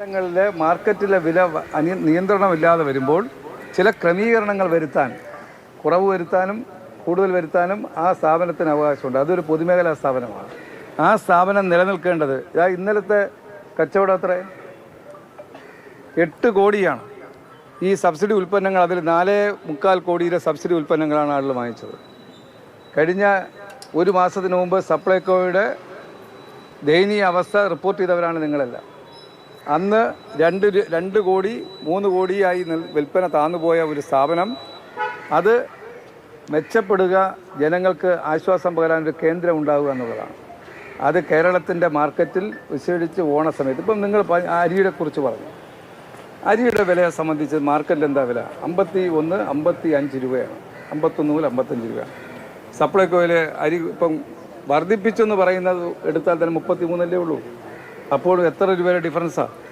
ങ്ങളിലെ മാർക്കറ്റിലെ വില നിയന്ത്രണമില്ലാതെ വരുമ്പോൾ ചില ക്രമീകരണങ്ങൾ വരുത്താൻ കുറവ് വരുത്താനും കൂടുതൽ വരുത്താനും ആ സ്ഥാപനത്തിന് അവകാശമുണ്ട്. അതൊരു പൊതുമേഖലാ സ്ഥാപനമാണ്. ആ സ്ഥാപനം നിലനിൽക്കേണ്ടത് ഇന്നലത്തെ കച്ചവടം അത്ര എട്ട് കോടിയാണ്. ഈ സബ്സിഡി ഉൽപ്പന്നങ്ങൾ അതിൽ നാല് മുക്കാൽ കോടിയുടെ സബ്സിഡി ഉൽപ്പന്നങ്ങളാണ് ആളുകൾ വാങ്ങിച്ചത്. കഴിഞ്ഞ ഒരു മാസത്തിന് മുമ്പ് സപ്ലൈകോയുടെ ദയനീയ അവസ്ഥ റിപ്പോർട്ട് ചെയ്തവരാണ് നിങ്ങളെല്ലാം. അന്ന് രണ്ട് രണ്ട് കോടി മൂന്ന് കോടിയായി വിൽപ്പന താന്നുപോയ ഒരു സ്ഥാപനം. അത് മെച്ചപ്പെടുക ജനങ്ങൾക്ക് ആശ്വാസം പകരാൻ ഒരു കേന്ദ്രം ഉണ്ടാവുക എന്നുള്ളതാണ്. അത് കേരളത്തിന്റെ മാർക്കറ്റിൽ വിശേഷിച്ച് ഓണ സമയത്ത്. ഇപ്പം നിങ്ങൾ അരിയുടെ കുറിച്ച് പറഞ്ഞു. അരിയുടെ വിലയെ സംബന്ധിച്ച് മാർക്കറ്റിൽ എന്താ വില? അമ്പത്തി ഒന്ന് അമ്പത്തി അഞ്ച് രൂപയാണ്. അമ്പത്തൊന്ന് മുതൽ അമ്പത്തഞ്ച് രൂപയാണ്. സപ്ലൈകോയിൽ അരി ഇപ്പം വർദ്ധിപ്പിച്ചെന്ന് പറയുന്നത് എടുത്താൽ തന്നെ മുപ്പത്തി മൂന്നല്ലേ ഉള്ളൂ. അപ്പോൾ എത്ര രൂപയുടെ ഡിഫറൻസാണ്